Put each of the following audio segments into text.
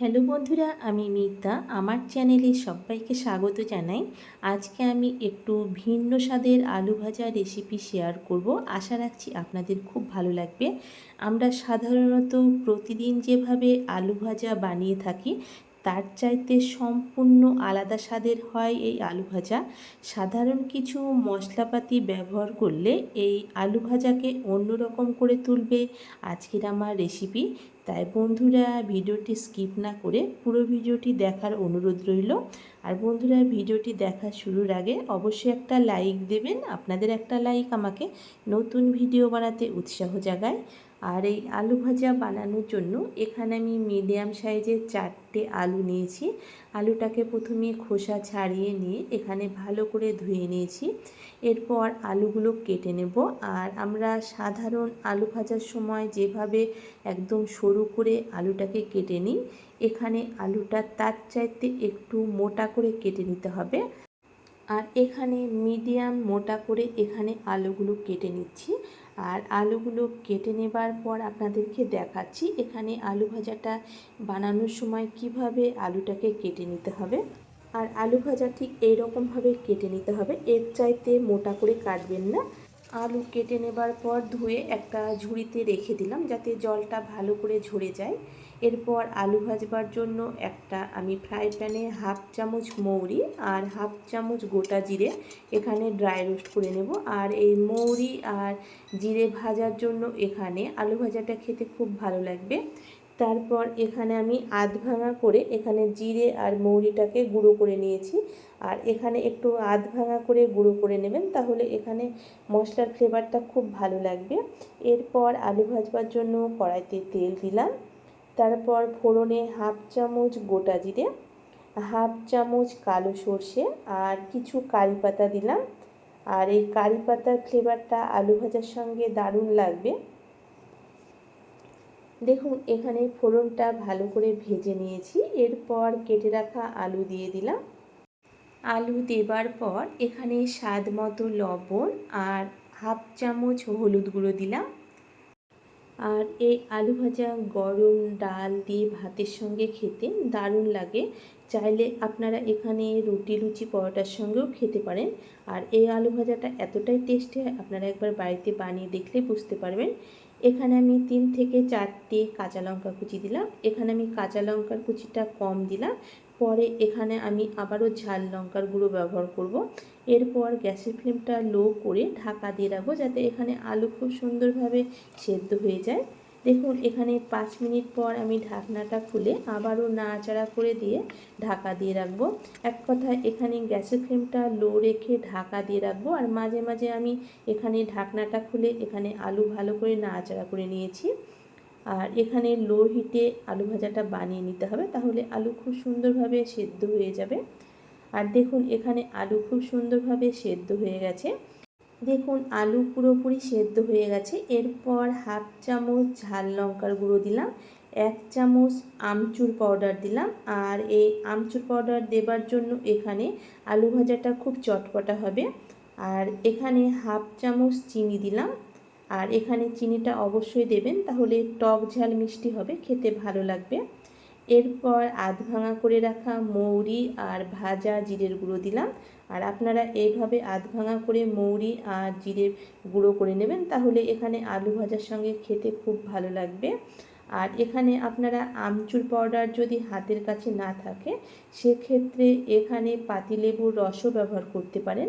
Hello বন্ধুরা, আমি মিতা। আমার চ্যানেলে সবাইকে স্বাগত জানাই। আজকে আমি একটু ভিন্ন স্বাদের আলু ভাজা রেসিপি শেয়ার করব। আশা রাখছি আপনাদের খুব ভালো লাগবে। আমরা সাধারণত প্রতিদিন যেভাবে আলু ভাজা বানিয়ে থাকি তার চাইতে সম্পূর্ণ আলাদা স্বাদের হয় এই আলু ভাজা। সাধারণ কিছু মশলাপাতি ব্যবহার করলে এই আলু ভাজাকে অন্যরকম করে তুলবে আজকের আমার রেসিপি তাই বন্ধুরা, ভিডিওটি স্কিপ না করে পুরো ভিডিওটি দেখার অনুরোধ রইল। আর বন্ধুরা, ভিডিওটি দেখা শুরুর আগে অবশ্যই একটা লাইক দেবেন। আপনাদের একটা লাইক আমাকে নতুন ভিডিও বানাতে উৎসাহ জাগায়। আর এই আলু ভাজা বানানোর জন্য এখানে আমি মিডিয়াম সাইজের চারটে আলু নিয়েছি। আলুটাকে প্রথমে খোসা ছাড়িয়ে নিয়ে এখানে ভালো করে ধুয়ে নিয়েছি। এরপর আলুগুলো কেটে নেব। আর আমরা সাধারণ আলু ভাজার সময় যেভাবে একদম সরু করে আলুটাকে কেটে নিই, এখানে আলুটা তার চাইতে একটু মোটা করে কেটে নিতে হবে। আর এখানে মিডিয়াম মোটা করে এখানে আলুগুলো কেটে নিচ্ছি। আর আলুগুলো কেটে নেবার পর আপনাদেরকে দেখাচ্ছি এখানে আলু ভাজাটা বানানোর সময় কীভাবে আলুটাকে কেটে নিতে হবে। আর আলু ভাজা ঠিক এইরকমভাবে কেটে নিতে হবে, এর চাইতে মোটা করে কাটবেন না। আলু কেটে নেবার পর ধুয়ে একটা ঝুড়িতে রেখে দিলাম যাতে জলটা ভালো করে ঝরে যায়। এরপর আলু ভাজবার জন্য একটা আমি ফ্রাই প্যানে হাফ চামচ মৌরি আর হাফ চামচ গোটা জিরে এখানে ড্রাই রোস্ট করে নেব। আর এই মৌরি আর জিরে ভাজার জন্য এখানে আলু ভাজাটা খেতে খুব ভালো লাগবে। তারপর এখানে আমি আধ ভাঙা করে এখানে জিরে আর মৌরিটাকে গুঁড়ো করে নিয়েছি। আর এখানে একটু আধ ভাঙা করে গুঁড়ো করে নেবেন তাহলে এখানে মশলার ফ্লেভারটা খুব ভালো লাগবে। এরপর আলু ভাজবার জন্য কড়াইতে তেল দিলাম। তারপর ফোড়নে হাফ চামচ গোটা জিরে, হাফ চামচ কালো সর্ষে আর কিছু কারি পাতা দিলাম। আর এই কারি পাতার ফ্লেভারটা আলু ভাজার সঙ্গে দারুণ লাগবে। দেখুন, এখানে ফোড়নটা ভালো করে ভেজে নিয়েছি। এরপর কেটে রাখা আলু দিয়ে দিলাম। আলু দেবার পর এখানে স্বাদ মতো লবণ আর হাফ চামচ হলুদ গুঁড়ো দিলাম। আর এই আলু ভাজা, গরম ডাল দিয়ে ভাতের সঙ্গে খেতে দারুণ লাগে। চাইলে আপনারা এখানে রুটি, লুচি, পরোটার সঙ্গেও খেতে পারেন। আর এই আলু ভাজাটা এতটাই টেস্টি হয়, আপনারা একবার বাড়িতে বানিয়ে দেখলে বুঝতে পারবেন। এখানে আমি তিন থেকে চারটে কাঁচা লঙ্কা কুচি দিলাম। এখানে আমি কাঁচা লঙ্কার কুচিটা কম দিলাম। পরে এখানে আমি আবারও ঝাল লঙ্কার গুঁড়ো ব্যবহার করব। এরপর গ্যাসের ফ্লেমটা লো করে ঢাকা দিয়ে রাখব যাতে এখানে আলু খুব সুন্দরভাবে সেদ্ধ হয়ে যায়। দেখুন, এখানে পাঁচ মিনিট পর আমি ঢাকনাটা খুলে আবারও নাড়াচাড়া করে দিয়ে ঢাকা দিয়ে রাখব। এক কথায় এখানে গ্যাসের ফ্লেমটা লো রেখে ঢাকা দিয়ে রাখব আর মাঝে মাঝে আমি এখানে ঢাকনাটা খুলে এখানে আলু ভালো করে নাড়াচাড়া করে নিয়েছি। আর এখানে লো হিটে আলু ভাজাটা বানিয়ে নিতে হবে, তাহলে আলু খুব সুন্দরভাবে সেদ্ধ হয়ে যাবে। আর দেখুন, এখানে আলু খুব সুন্দরভাবে সেদ্ধ হয়ে গেছে। দেখুন, আলু পুরোপুরি সেদ্ধ হয়ে গেছে। এরপর হাফ চামচ ঝাল লঙ্কার গুঁড়ো দিলাম, এক চামচ আমচুর পাউডার দিলাম। আর এই আমচুর পাউডার দেবার জন্য এখানে আলু ভাজাটা খুব চটপটা হবে। আর এখানে হাফ চামচ চিনি দিলাম আর এখানে চিনিটা অবশ্যই দেবেন, তাহলে টক ঝাল মিষ্টি হবে, খেতে ভালো লাগবে। এরপর আধ ভাঙা করে রাখা মৌরি আর ভাজা জিরের গুঁড়ো দিলাম। আর আপনারা এইভাবে আধ ভাঙা করে মৌরি আর জিরের গুঁড়ো করে নেবেন, তাহলে এখানে আলু ভাজার সঙ্গে খেতে খুব ভালো লাগবে। আর এখানে আপনারা আমচুর পাউডার যদি হাতের কাছে না থাকে, সেক্ষেত্রে এখানে পাতিলেবুর রসও ব্যবহার করতে পারেন।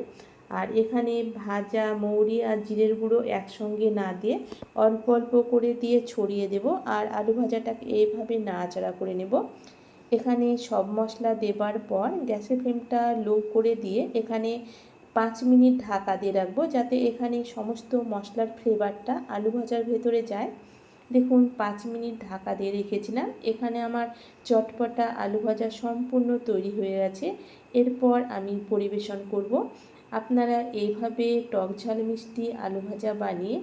আর এখানে ভাজা, মৌরি আর জিরের গুঁড়ো একসঙ্গে না দিয়ে অল্প অল্প করে দিয়ে ছড়িয়ে দেব আর আলু ভাজাটাকে এইভাবে নাড়াচাড়া করে নেব। এখানে সব মশলা দেবার পর গ্যাসের ফ্লেমটা লো করে দিয়ে এখানে পাঁচ মিনিট ঢাকা দিয়ে রাখব যাতে এখানে সমস্ত মশলার ফ্লেভারটা আলু ভাজার ভেতরে যায়। দেখুন, পাঁচ মিনিট ঢাকা দিয়ে রেখেছিলাম। এখানে আমার চটপটা আলু ভাজা সম্পূর্ণ তৈরি হয়ে গেছে। এরপর আমি পরিবেশন করব। আপনারা এইভাবে টক ঝাল মিষ্টি আলু ভাজা বানিয়ে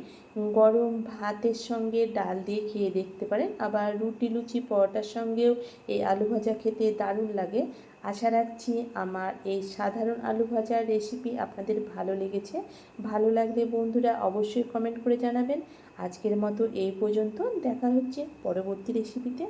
গরম ভাতের সঙ্গে ডাল দিয়ে খেয়ে দেখতে পারেন। আবার রুটি, লুচি, পরোটার সঙ্গেও এই আলু ভাজা খেতে দারুণ লাগে। আশা রাখছি আমার এই সাধারণ আলু ভাজার রেসিপি আপনাদের ভালো লেগেছে। ভালো লাগলে বন্ধুরা অবশ্যই কমেন্ট করে জানাবেন। আজকের মতো এই পর্যন্ত। দেখা হচ্ছে পরবর্তী রেসিপিতে।